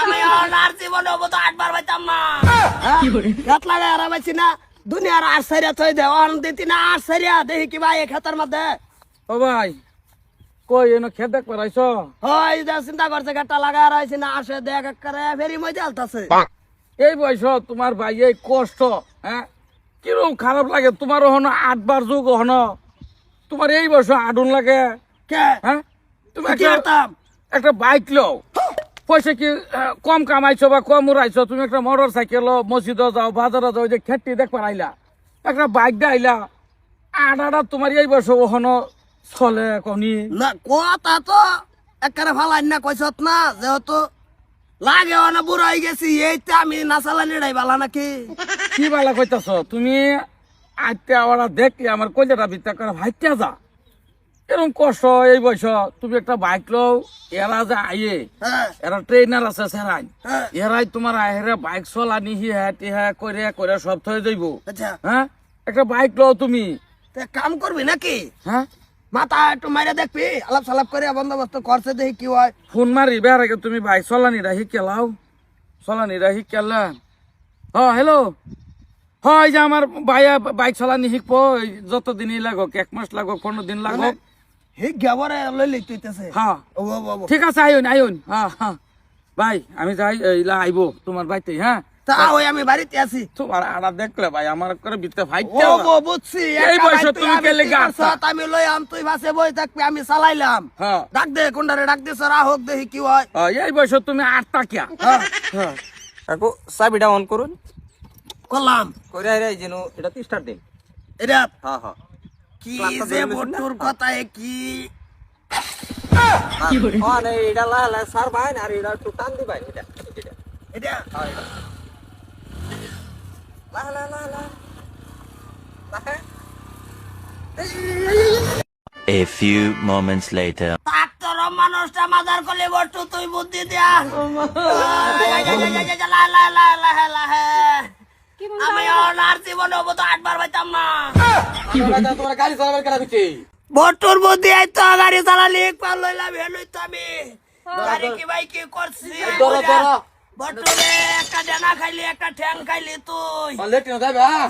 আমি আর জীবনে তো আটবার পাইতাম না গাত লাগাই আর পাইছি না দুনিয়ার আর সারিয়া থই দে অন দিতি না আর সারিয়া দেখি কি ভাই খেতার মধ্যে ও ভাই কই এনো খেত দেখ পারাইছ হয় যে চিন্তা করছে গাটটা লাগা রয়েছে না আসে দেখ করে ফেরি মই আলতাছে এই বয়স তোমার ভাই এই কষ্ট হ্যাঁ কীরকম খারাপ লাগে তোমার হন আটবার যুগ হন তোমার এই বয়স আডুন লাগে কে হ্যাঁ তুমি একটা বাইক লও। পয়সা কি কম কামাইছো বা কম উড়াইছো? তুমি একটা মোটর সাইকেল মসজিদে যাও বাজারে যাও যে খেটি দেখবার আইলা। একটা বাইক দিয়ে আইলা। আটা তোমার এই বয়স ওহনো চলে কনি। না কথা তো একেবারে ফালাই না কইছত না যেহেতু লাগে না বুড়ো হয়ে গেছি এইতে আমি না চালানি বালা নাকি? কি বালা কইতাছ তুমি আইতে আবার দেখলে আমার কলিজাটা ভিতরে করে ভাইটা যা। এরকম কষ্ট এই বয়স তুমি একটা বাইক লও এরা যে আইয়ে হ্যাঁ। এরা ট্রেনার আছে সেরাই হ্যাঁ। এরাই তোমার আহেরে বাইক চলানি হি হ্যাঁ টিহা করে করে সব থয়ে যাইব। আচ্ছা। হ্যাঁ? একটা বাইক লও তুমি। তে কাম করবি নাকি? হ্যাঁ? মাথা একটু মাইরা দেখবি আলাপ সালাপ করে বন্দোবস্ত করছে দেখি কি হয়। ফোন মারি বের আগে তুমি বাইক চলানি রাহি কেলাও চলানি রাহি কেলা হ হ্যালো হয় যে আমার ভাইয়া বাইক চলানি শিখব যত দিনই লাগক এক মাস লাগক পনেরো দিন লাগক। হি গেবরে লই লই তুইতেছে হ্যাঁ। ও। ঠিক আছে আইন আইন হ্যাঁ হ্যাঁ। ভাই আমি যাই এইলা আইব তোমার বাড়িতে হ্যাঁ? তা ওই আমি বাড়িতে আছি। তোমার আড়া দেখলে ভাই আমার করে ভিতরে ভাই ও গো বুঝছি এই বয়সে তুমি আমি কেলে তুই গা করছত, আমি লই আম তুই বাসে বই থাকবি আমি চালাইলাম। হ্যাঁ। ডাক দে কোনটারে ডাক দে সরা হোক দেখি কি হয়। হ্যাঁ, এই বয়সে তুমি আটটা কিয়া হ্যাঁ। হ্যাঁ। কাকু চাবিটা অন করুন। করলাম। করে যেন এটা স্টার্ট দিন। এটা? হ্যাঁ হ্যাঁ। কি যে? বটুর কথায় কি হ্যাঁ না এটা লা লা সার ভাই আর এটা একটু টান দি এটা এটা এটা হ্যাঁ এটা লা লা লা লা লা A few moments later. মানুষটা মাদার কলে বটু তুই বুদ্ধি দিয়া লা লা লা লা লা আমি আর জীবনে তো আটবার পাইতাম না। তোমার গাড়ি চালাবার কেনা দিচ্ছি বটুর বুদ্ধি আই গাড়ি চালালি পার লইলাম হেলুই তো আমি। গাড়ি কি ভাই কি করছি? ধরো, ধরো। বটুরে একটা ডানা খাইলি একটা ঠ্যাং খাইলি তুই। লেট না যাবে হ্যাঁ।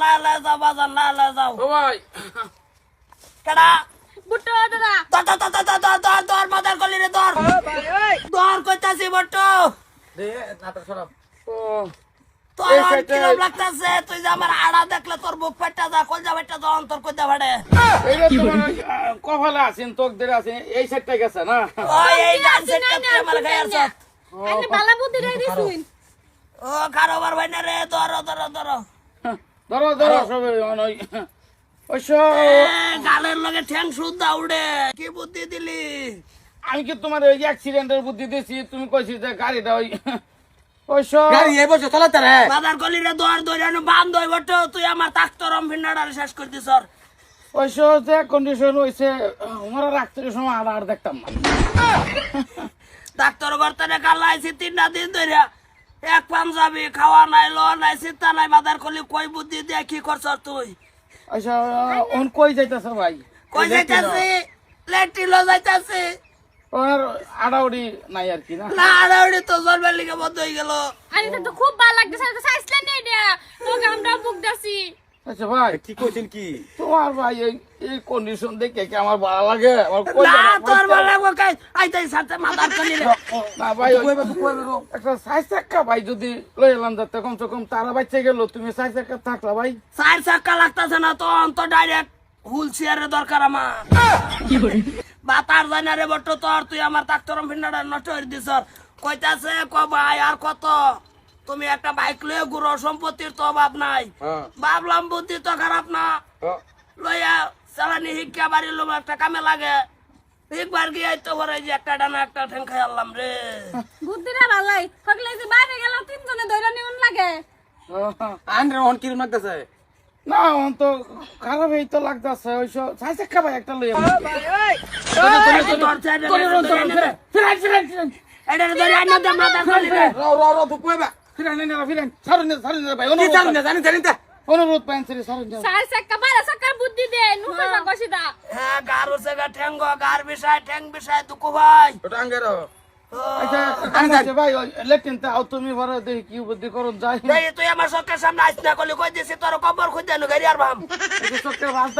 লা লা যাও বাজার লা লা যাও। ও ভাই। কেডা? বুটো দাদা। দর দর দর দর দর দর দর মাদার কলি রে দর দর কইতাছি বটু দে নাটক সরাব ও। তোর এই আর কিরম লাগতাছে? তুই যে আমার আড়া দেখলে তোর বুক পেটটা যা কলজা পেটটা যা অন্তর কইতে পারে। এইটা তোমার আহ, কপালে আছেন তোক ধরে আছেন এই সাইডটা গেছে না? ওই এই ডান সেটটা আমার গায়ে আনছত আইনে বালা বুদ্ধি রে দিছুন ও কারোবার ভাই না রে ধরো ধরো ধরো। ধরো ধরো সবে ওই ওই গালের লগে ঠ্যাং উড়ে কি বুদ্ধি দিলি? আমি কি তোমার ওই অ্যাক্সিডেন্টের বুদ্ধি দিয়েছি তুমি কইছি যে গাড়িটা ওই ওই সব গাড়ি এই বসে চালাতে রে বাজার কলি রে দর দর বান্ধ হই বটো তুই আমার তাক্তরম ভিন্নাডার শেষ করে ওই যে কন্ডিশন হয়েছে আমার রাখতে সময় আর আর দেখতাম না। ডাক্তার গর্তনে কালাইছি তিনটা দিন ধরে এক পাঞ্জাবি খাওয়া নাই ল নাই চিন্তা নাই বাজার কলি কই বুদ্ধি দিয়ে কি করছ তুই? আচ্ছা ওন কই যাইতেছে ভাই? কই যাইতাছি? লেটিলো যাইতাছি। ওর আড়াউড়ি নাই আর কি না? না আড়াউড়ি তো জন্মের লিগে বন্ধ হয়ে গেল। আরে এটা তো খুব ভালো লাগতেছে তো সাইসলে নেই এটা। তোকে আমরা বুক দাসি আচ্ছা ভাই। ঠিক কইছেন কি? তোমার ভাই এই এই কন্ডিশন দেখে কি আমার ভালো লাগে? আমার কই না তোর ভালো লাগবো কাই? আইতাই সাথে মাথার রে না ভাই ওই- একটা সাইজ চাক্কা ভাই যদি লই এলাম যাতে কমসে কম তারা বাচ্চা গেল তুমি সাইজ চাক্কা থাকলা ভাই। চার চাক্কা লাগতাছে না তো অন্ত ডাইরেক্ট হুইল চেয়ারের দরকার আমার। বাতার জানা রে বট্ট তোর তুই আমার ডাক্তারম ভিন্নাটা নষ্ট করে দিছ কইতাছে ক ভাই আর কত? তুমি একটা বাইক লয়ে গুরু সম্পত্তির তো অভাব নাই। হ্যাঁ। ভাবলাম বুদ্ধি তো খারাপ না। হ্যাঁ। লইয়া চালানি শিক্ষা বাড়ির লোক একটা কামে লাগে। একবার গিয়ে তো পরে যে একটা ডানা একটা ঠেং খাই আনলাম রে। বুদ্ধিটা ভালাই। থাকলে যে বাইরে গেল তিনজনে দইরা নিউন লাগে। হ্যাঁ। আন রে অন কিরম লাগতেছে? না তো খারাপ এই তো লাগতেছে ওই একটা লইয়া অনুরোধ পাইন সরি বুদ্ধি দে নুকা হ্যাঁ। দা। হ্যাঁ গারো জায়গা ঠ্যাঙ্গ গার বিষয় ঠ্যাং বিষয় দুকু ভাই। ঠ্যাঙ্গেরও আচ্ছা। আচ্ছা, আমার চোখের সামনে আসতে না করলে কই দিয়েছি তোর কবর খুঁজে গাড়ি আর ভাব চোখের রাস্তা